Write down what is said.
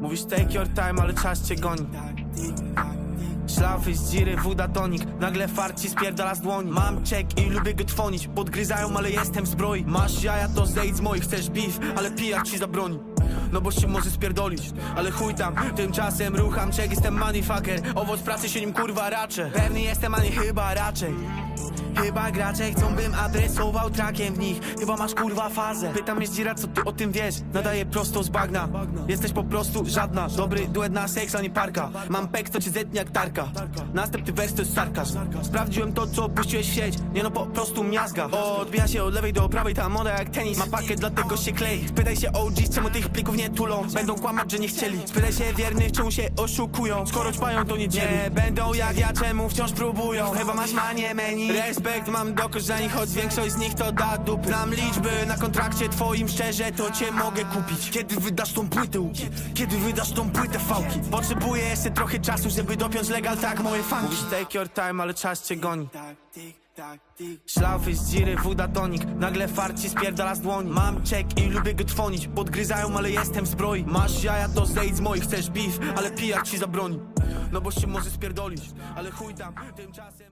Mówisz take your time, ale czas cię goni. Szlafy z dziry, woda tonik. Nagle farci spierdala z dłoni. Mam czek i lubię go twonić. Podgryzają, ale jestem zbroi. Masz jaja, to zejdź z moich. Chcesz beef, ale pijak ci zabroni no bo się może spierdolić, ale chuj tam. Tymczasem rucham czek, jestem moneyfucker Owoc pracy się nim kurwa raczę. Pewny jestem, a nie chyba raczej. Chyba gracze chcą, bym adresował trakiem w nich. Chyba masz kurwa fazę. Pytam jest dzira, co ty o tym wiesz? Nadaję prosto z bagna. Jesteś po prostu żadna. Dobry duet na seks, a nie parka. Mam pek, co cię zetnie jak tarka. Następny wers to jest sarkazm. Sprawdziłem to, co puściłeś w sieć. Nie no, po prostu miazga. Odbija się od lewej do prawej, ta moda jak tenis. Ma pakiet, dlatego się klei Spytaj się OG, czemu tych plików nie tulą Będą kłamać, że nie chcieli. Spytaj się wiernych, czemu się oszukują. Skoro ćpają, to nie dzieli. Nie będą jak ja, czemu wciąż próbują? Chyba masz manię menu Respekt mam do korzeni, choć większość z nich to da dupy. Znam liczby na kontrakcie twoim, szczerze to cię mogę kupić. Kiedy wydasz tą płytę? Kiedy wydasz tą płytę fałki? Potrzebuję jeszcze trochę czasu, żeby dopiąć legal tak moje fanki. Mówisz take your time, ale czas cię goni Szlafy z dziry, woda tonik. Nagle farci spierdala z dłoni. Mam czek i lubię go twonić Podgryzają, ale jestem w zbroi. Masz jaja, to zejdź z moich. Chcesz beef, ale pijak ci zabroni. No bo się może spierdolić Ale chuj tam, tymczasem